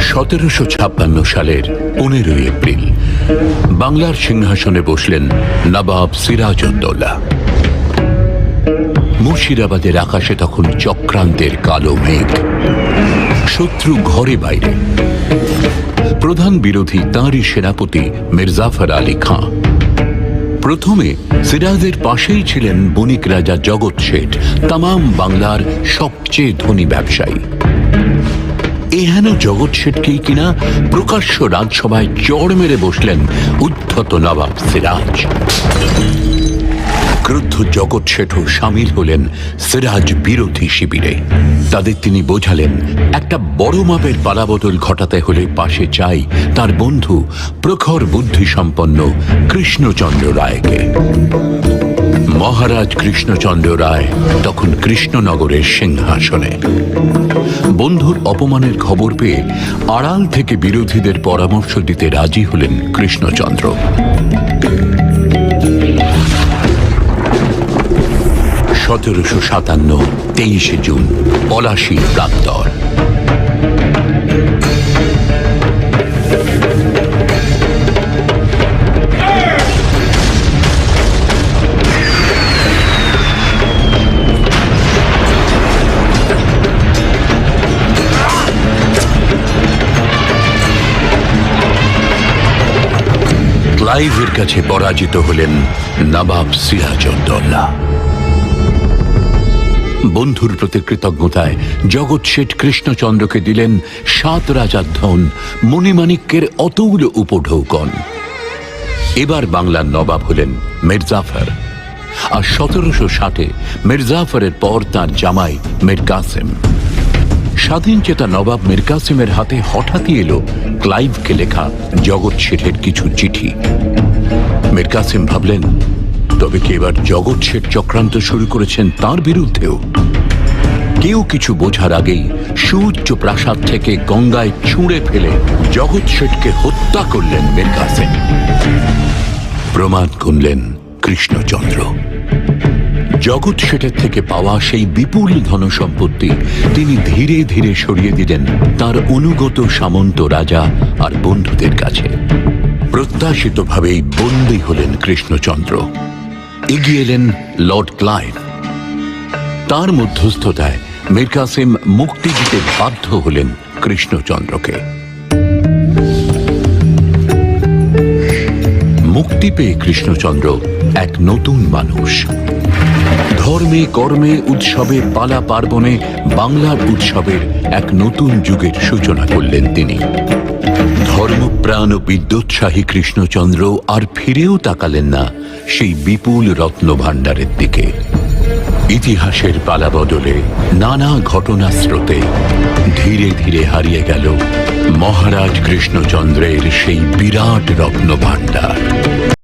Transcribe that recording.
সতেরোশো ছাপ্পান্ন সালের পনেরোই এপ্রিল, বাংলার সিংহাসনে বসলেন নবাব সিরাজউদ্দৌলা। মুর্শিদাবাদের আকাশে তখন চক্রান্তের কালো মেঘ। শত্রু ঘরে বাইরে। প্রধান বিরোধী তাঁরই সেনাপতি মির্জাফর আলী খাঁ। প্রথমে সিরাজের পাশেই ছিলেন বণিক রাজা জগৎ শেঠ, তামাম বাংলার সবচেয়ে ধনী ব্যবসায়ী। এহেন জগৎ শেঠকেই কিনা প্রকাশ্য রাজসভায় চড় মেরে বসলেন উদ্ধত নবাব সিরাজ। ক্রুদ্ধ জগৎ শেঠও সামিল হলেন সিরাজ বিরোধী শিবিরে। তাদের তিনি বোঝালেন, একটা বড় মাপের পালাবদল ঘটাতে হলে পাশে চাই তার বন্ধু প্রখর বুদ্ধিসম্পন্ন কৃষ্ণচন্দ্র রায়কে। মহারাজ কৃষ্ণচন্দ্র রায় তখন কৃষ্ণনগরের সিংহাসনে। বন্ধুর অপমানের খবর পেয়ে আড়াল থেকে বিরোধীদের পরামর্শ দিতে রাজি হলেন কৃষ্ণচন্দ্র। সতেরোশো সাতান্ন, তেইশে জুন পলাশির প্রান্তর। ক্লাইভের কাছে পরাজিত হলেন নবাব সিরাজউদ্দৌলা। বন্ধুর প্রতি কৃতজ্ঞতায় জগৎ শেঠ কৃষ্ণচন্দ্রকে দিলেন সাত রাজার ধন মণিমাণিক্যের অতগুলো উপঢৌকন। এবার বাংলার নবাব হলেন মির্জাফর। আর সতেরোশো ষাটে মির্জাফরের পর তার জামাই মির কাসেম স্বাধীন চেতা নবাব মির কাসেমের হাতে হঠাৎই এলো ক্লাইভকে লেখা জগৎ শেঠের কিছু চিঠি। মির কাসেম ভাবলেন, তবে কি এবার জগৎ শেঠ চক্রান্ত শুরু করেছেন তার বিরুদ্ধেও? কেউ কিছু বোঝার আগেই সুউচ্চ প্রাসাদ থেকে গঙ্গায় ছুঁড়ে ফেলে জগৎ শেঠকে হত্যা করলেন মীর কাসেম। প্রমাদ গুনলেন কৃষ্ণচন্দ্র। জগৎ শেঠের থেকে পাওয়া সেই বিপুল ধনসম্পত্তি তিনি ধীরে ধীরে সরিয়ে দিলেন তার অনুগত সামন্ত রাজা আর বন্ধুদের কাছে। প্রত্যাশিতভাবেই বন্দী হলেন কৃষ্ণচন্দ্র। এগিয়ে এলেন লর্ড ক্লাইভ। তার মধ্যস্থতায় মীর কাসেম মুক্তি দিতে বাধ্য হলেন কৃষ্ণচন্দ্রকে। মুক্তি পেয়ে কৃষ্ণচন্দ্র এক নতুন মানুষ। ধর্মে, কর্মে, উৎসবে, পালা পার্বণে বাংলার উৎসবের এক নতুন যুগের সূচনা করলেন তিনি। ধর্মপ্রাণ ও বিদ্যোৎসাহী কৃষ্ণচন্দ্র আর ফিরেও তাকালেন না সেই বিপুল রত্ন ভাণ্ডারের দিকে। ইতিহাসের পালা বদলে নানা ঘটনা স্রোতে ধীরে ধীরে হারিয়ে গেল মহারাজ কৃষ্ণচন্দ্রের সেই বিরাট রত্ন ভাণ্ডার